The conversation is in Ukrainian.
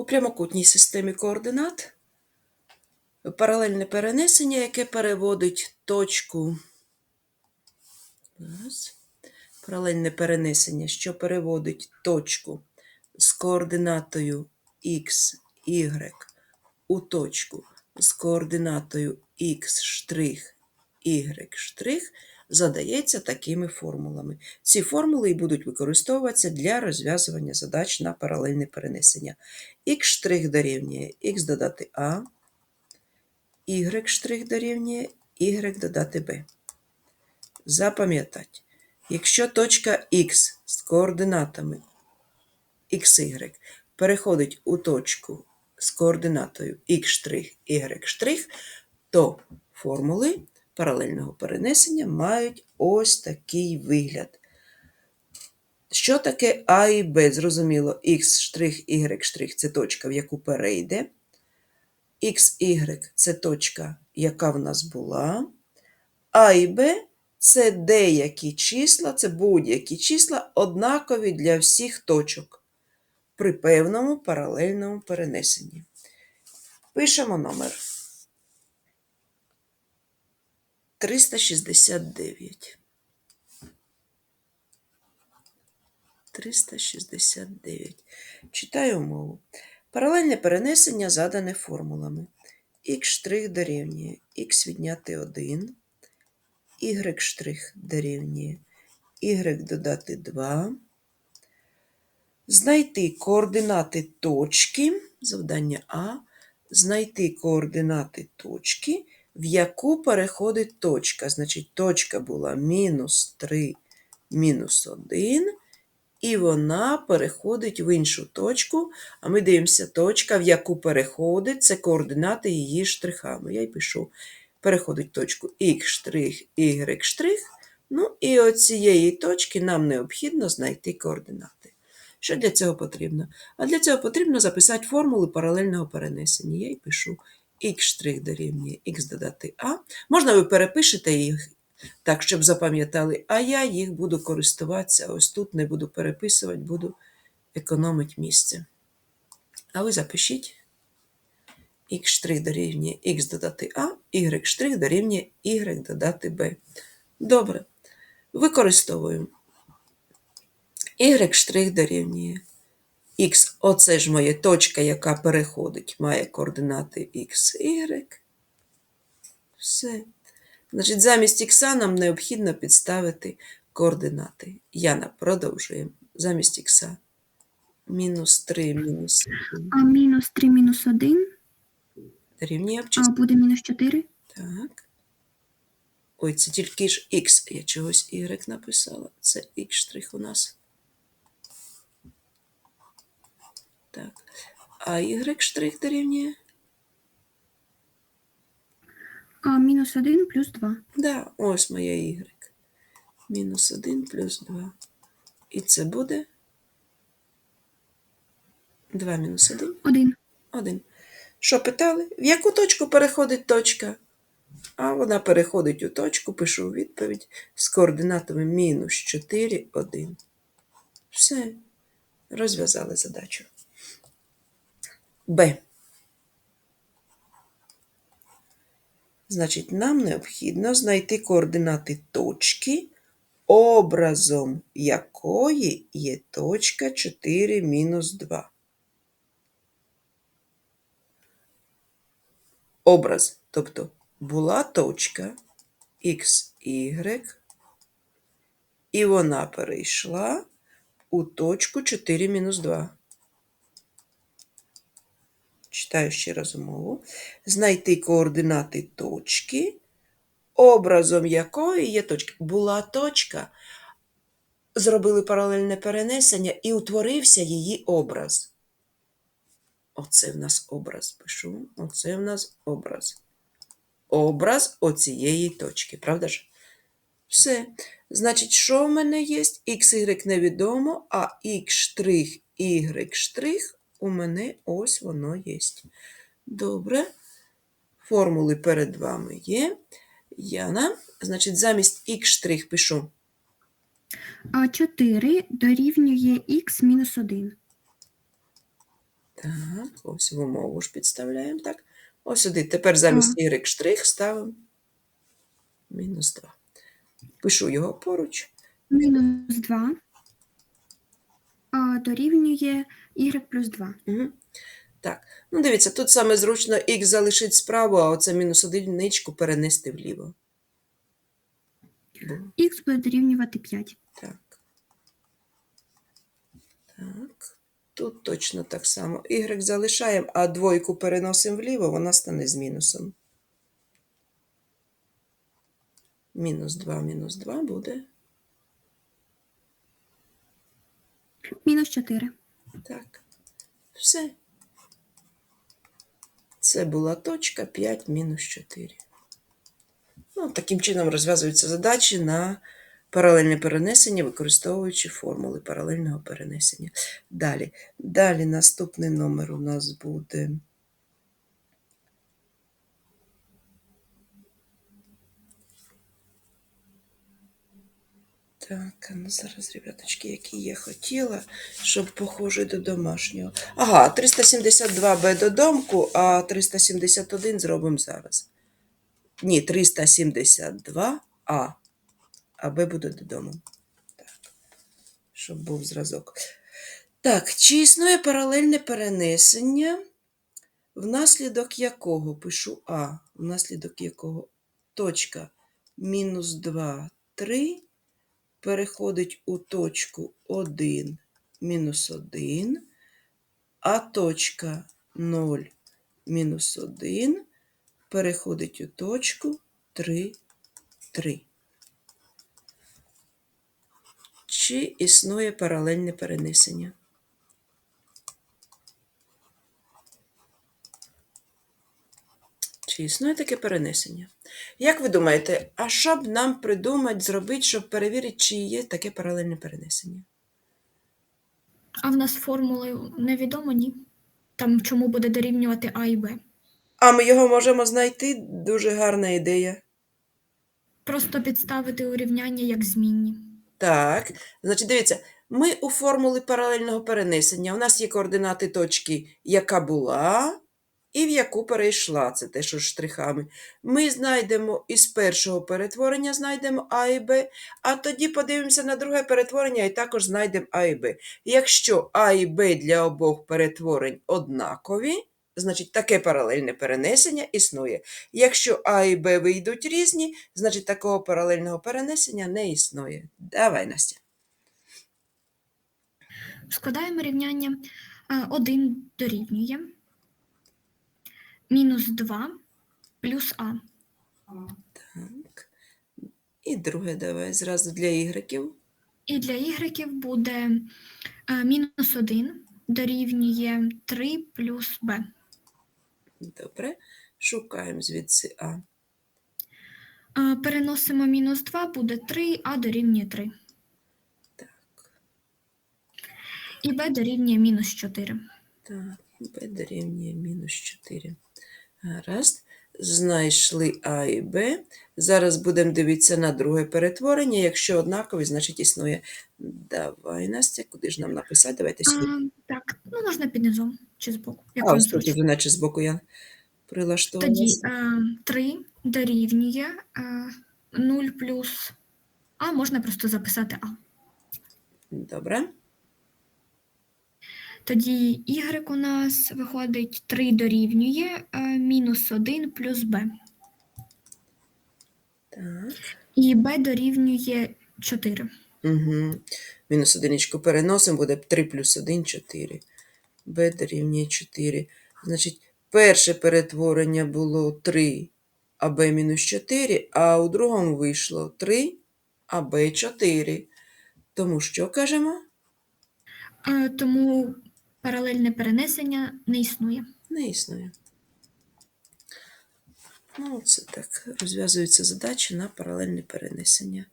У прямокутній системі координат паралельне перенесення, яке переводить точку. Паралельне перенесення, що переводить точку з координатою x, y у точку з координатою x y задається такими формулами. Ці формули і будуть використовуватися для розв'язування задач на паралельне перенесення. штрих дорівнює x додати a, y дорівнює y додати b. Запам'ятати, якщо точка x з координатами xy переходить у точку з координатою x', y', то формули паралельного перенесення мають ось такий вигляд. Що таке А і Б? Зрозуміло, x', y' це точка, в яку перейде. XY це точка, яка в нас була. А і Б це деякі числа, це будь-які числа, однакові для всіх точок при певному паралельному перенесенні. Пишемо номер 369. 369. Читаю умову. Паралельне перенесення задане формулами. Х' дорівнює х відняти 1, y' дорівнює y додати 2. Знайти координати точки, завдання А, знайти координати точки, в яку переходить точка. Значить, точка була мінус 3, мінус 1, і вона переходить в іншу точку. А ми дивимося, точка, в яку переходить, це координати її штрихами. Я й пишу, переходить точку X', Y'. Ну і от цієї точки нам необхідно знайти координати. Що для цього потрібно? А для цього потрібно записати формули паралельного перенесення. Я й пишу x' дорівнює х додати а. Можна ви перепишете їх так, щоб запам'ятали, а я їх буду користуватися. Ось тут не буду переписувати, буду економити місце. А ви запишіть x' дорівнює х додати а, y' дорівнює y додати b. Добре. Використовуємо y' дорівнює х. Оце ж моя точка, яка переходить, має координати x, y. Все. Значить, замість х нам необхідно підставити координати. Яна, продовжуємо. Замість х. Мінус 3 мінус 1 А мінус 3 мінус 1, дорівнює а буде мінус 4. Так. Ой, це тільки ж х, я чогось y написала. Це x' у нас. Так. А y' дорівнює? А мінус 1 плюс 2. Да, ось моя y. Мінус 1 плюс 2. І це буде 2 мінус 1. 1. 1. Що питали? В яку точку переходить точка? А вона переходить у точку, пишу відповідь з координатами мінус 4, 1. Все. Розв'язали задачу. Б. Значить, нам необхідно знайти координати точки, образом якої є точка 4 мінус 2. Образ, тобто була точка x, y, і вона перейшла у точку 4 мінус 2. Читаю ще раз умову. Знайти координати точки, образом якої є точка. Була точка, зробили паралельне перенесення і утворився її образ. Оце в нас образ пишу. Оце в нас образ. Образ оцієї точки, правда ж? Все. Значить, що в мене є? XY невідомо, а X', Y' у мене ось воно є. Добре. Формули перед вами є. Яна, значить, замість X' пишу А 4 дорівнює х мінус 1. Так, ось в умову ж підставляємо, так. Ось сюди. Тепер замість y штрих ставимо мінус 2. Пишу його поруч. Мінус 2 а, дорівнює y плюс 2. Угу. Так, ну дивіться, тут саме зручно х залишити справа, а оце мінус одиничку перенести вліво. Х буде дорівнювати 5. так. Так. Тут точно так само. Y залишаємо, а двойку переносимо вліво, вона стане з мінусом. Мінус 2, мінус 2 буде. Мінус 4. Так. Все. Це була точка 5 мінус 4. Ну, таким чином розв'язуються задачі на паралельне перенесення, використовуючи формули паралельного перенесення. Далі. Далі наступний номер у нас буде. Так, ну зараз, ребяточки, які я хотіла, щоб похожий до домашнього. Ага, 372Б додомку, а 371 зробимо зараз. Ні, 372А, а Б буде додому. Так, щоб був зразок. Так, чи існує паралельне перенесення, внаслідок якого пишу А, внаслідок якого точка мінус 2, 3 переходить у точку 1, мінус 1, а точка 0, мінус 1 переходить у точку 3, 3. Чи існує паралельне перенесення? Чи існує таке перенесення? Як ви думаєте, а що б нам придумати, зробити, щоб перевірити, чи є таке паралельне перенесення? А в нас формули невідомо, ні. Там чому буде дорівнювати А і Б. А ми його можемо знайти. Дуже гарна ідея. Просто підставити урівняння як змінні. Так, значить, дивіться, ми у формулі паралельного перенесення. У нас є координати точки, яка була, і в яку перейшла. Це те, що штрихами. Ми знайдемо із першого перетворення знайдемо А і Б, а тоді подивимося на друге перетворення і також знайдемо А і Б. Якщо А і Б для обох перетворень однакові, значить таке паралельне перенесення існує. Якщо А і Б вийдуть різні, значить такого паралельного перенесення не існує. Давай, Настя. Складаємо рівняння 1 дорівнює мінус 2 плюс А. Так. І друге давай зразу для ігреків. І для ігреків буде е, мінус 1 дорівнює 3 плюс Б. Добре. Шукаємо звідси А. Е, Переносимо мінус 2, буде 3, А дорівнює 3. Так. І Б дорівнює мінус 4. Так, Б дорівнює мінус 4. Гаразд. Знайшли А і Б. Зараз будемо дивитися на друге перетворення. Якщо однакові, значить існує. Давай, Настя, куди ж нам написати? Давайте сюди. А, так, ну можна під низом чи збоку. А, ось тут наче збоку я прилаштовувала. Тоді е, 3 дорівнює е, 0 плюс А, можна просто записати А. Добре. Тоді y у нас виходить 3 дорівнює е, мінус 1 плюс b. Так. І b дорівнює 4. Угу. Мінус одиничку переносимо, буде 3 плюс 1 – 4. b дорівнює 4. Значить, перше перетворення було 3, а b мінус 4, а у другому вийшло 3, а b 4. Тому що кажемо? Е, тому паралельне перенесення не існує. Не існує. Ну, це так розв'язуються задачі на паралельне перенесення.